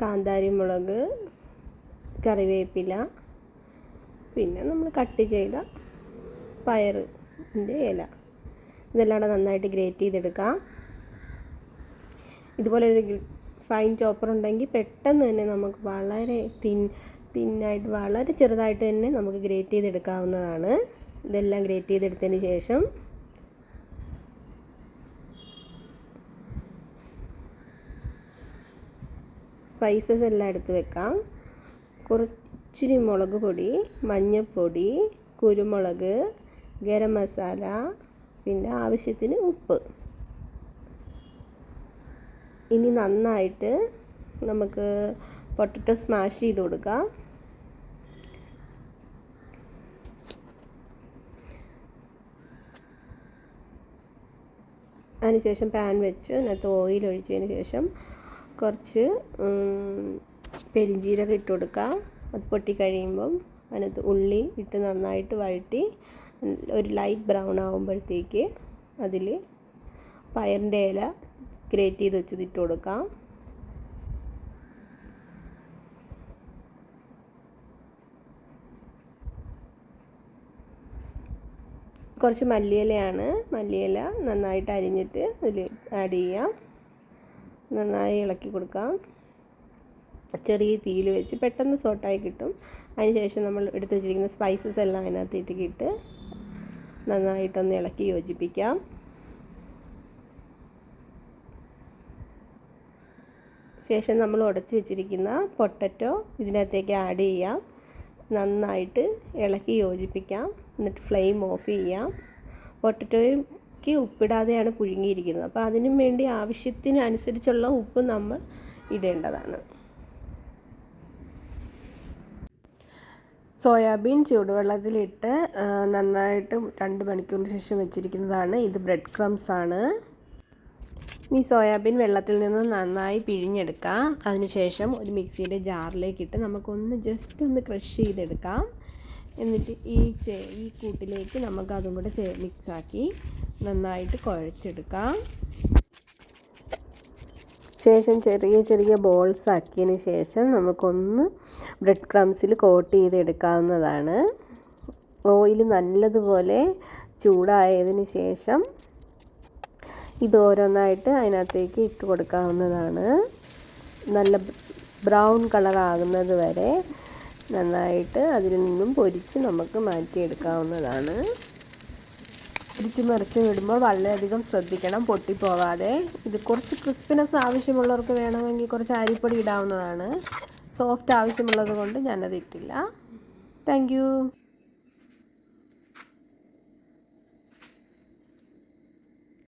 കാന്താരി മുളക് കറിവേപ്പില പിന്നെ നമ്മൾ കട്ട് ചെയ്ത പയറിന്റെ ഇല. ഇതെല്ലാം കൂടെ നന്നായിട്ട് ഗ്രേറ്റ് ചെയ്തെടുക്കാം. ഇതുപോലെ ഒരു ഫൈൻ ചോപ്പർ ഉണ്ടെങ്കിൽ പെട്ടെന്ന് തന്നെ നമുക്ക് വളരെ തിൻ തിന്നായിട്ട് വളരെ ചെറുതായിട്ട് തന്നെ നമുക്ക് ഗ്രേറ്റ് ചെയ്തെടുക്കാവുന്നതാണ്. ഇതെല്ലാം ഗ്രേറ്റ് ചെയ്തെടുത്തതിന് ശേഷം സ്പൈസസ് എല്ലാം എടുത്ത് വെക്കാം. കുറച്ചിരി മുളക് പൊടി മഞ്ഞൾപ്പൊടി കുരുമുളക് ഗരം മസാല പിന്നെ ആവശ്യത്തിന് ഉപ്പ്. ഇനി നന്നായിട്ട് നമുക്ക് പൊട്ടറ്റോ സ്മാഷ് ചെയ്ത് കൊടുക്കാം. അതിനുശേഷം പാൻ വെച്ച് അതിനകത്ത് ഓയിൽ ഒഴിച്ചതിന് ശേഷം കുറച്ച് പെരിഞ്ജീരകം ഇട്ട് കൊടുക്കാം. അത് പൊട്ടി കഴിയുമ്പം അതിനകത്ത് ഉള്ളി ഇട്ട് നന്നായിട്ട് വഴറ്റി ഒരു ലൈറ്റ് ബ്രൗൺ ആകുമ്പോഴത്തേക്ക് അതിൽ പയറിന്റെ ഇല ഗ്രേറ്റ് ചെയ്ത് വെച്ചത് ഇട്ട് കൊടുക്കാം. കുറച്ച് മല്ലിയിലയാണ് മല്ലിയില നന്നായിട്ട് അരിഞ്ഞിട്ട് അതിൽ ആഡ് ചെയ്യാം. നന്നായി ഇളക്കി കൊടുക്കാം. ചെറിയ തീയിൽ വെച്ച് പെട്ടെന്ന് സോട്ടായി കിട്ടും. അതിനുശേഷം നമ്മൾ എടുത്ത് വെച്ചിരിക്കുന്ന സ്പൈസസ് എല്ലാം അതിനകത്ത് ഇട്ടിട്ട് നന്നായിട്ടൊന്ന് ഇളക്കി യോജിപ്പിക്കാം. ശേഷം നമ്മൾ ഉടച്ചു വെച്ചിരിക്കുന്ന പൊട്ടറ്റോ ഇതിനകത്തേക്ക് ആഡ് ചെയ്യാം. നന്നായിട്ട് ഇളക്കി യോജിപ്പിക്കാം. എന്നിട്ട് ഫ്ലെയിം ഓഫ് ചെയ്യാം. പൊട്ടറ്റോയ്ക്ക് ഉപ്പിടാതെയാണ് പുഴുങ്ങിയിരിക്കുന്നത്. അപ്പോൾ അതിനും വേണ്ടി ആവശ്യത്തിന് അനുസരിച്ചുള്ള ഉപ്പ് നമ്മൾ ഇടേണ്ടതാണ്. സോയാബീൻ ചൂടുവെള്ളത്തിലിട്ട് നന്നായിട്ട് രണ്ട് മണിക്കൂറിന് ശേഷം വെച്ചിരിക്കുന്നതാണ്. ഇത് ബ്രെഡ് ക്രംസ് ആണ്. ഈ സോയാബീൻ വെള്ളത്തിൽ നിന്ന് നന്നായി പിഴിഞ്ഞെടുക്കാം. അതിനുശേഷം ഒരു മിക്സിയുടെ ജാറിലേക്കിട്ട് നമുക്കൊന്ന് ജസ്റ്റ് ഒന്ന് ക്രഷ് ചെയ്തെടുക്കാം. എന്നിട്ട് ഈ ഈ കൂട്ടിലേക്ക് നമുക്ക് അതും കൂടെ മിക്സാക്കി നന്നായിട്ട് കുഴച്ചെടുക്കാം. ശേഷം ചെറിയ ചെറിയ ബോൾസ് ആക്കിയതിന് ശേഷം നമുക്കൊന്ന് ബ്രെഡ് ക്രംസിൽ കോട്ട് ചെയ്തെടുക്കാവുന്നതാണ്. ഓയിൽ നല്ലതുപോലെ ചൂടായതിന് ശേഷം ഇത് ഓരോന്നായിട്ട് അതിനകത്തേക്ക് ഇട്ട് കൊടുക്കാവുന്നതാണ്. നല്ല ബ്രൗൺ കളറാകുന്നത് വരെ നന്നായിട്ട് അതിൽ നിന്നും പൊരിച്ച് നമുക്ക് മാറ്റിയെടുക്കാവുന്നതാണ്. പൊരിച്ച് മറിച്ച് വിടുമ്പോൾ വളരെയധികം ശ്രദ്ധിക്കണം പൊട്ടിപ്പോവാതെ. ഇത് കുറച്ച് ക്രിസ്പിനെസ് ആവശ്യമുള്ളവർക്ക് വേണമെങ്കിൽ കുറച്ച് അരിപ്പൊടി ഇടാവുന്നതാണ്. സോഫ്റ്റ് ആവശ്യമുള്ളത് കൊണ്ട് ഞാനത് ഇട്ടില്ല താങ്ക്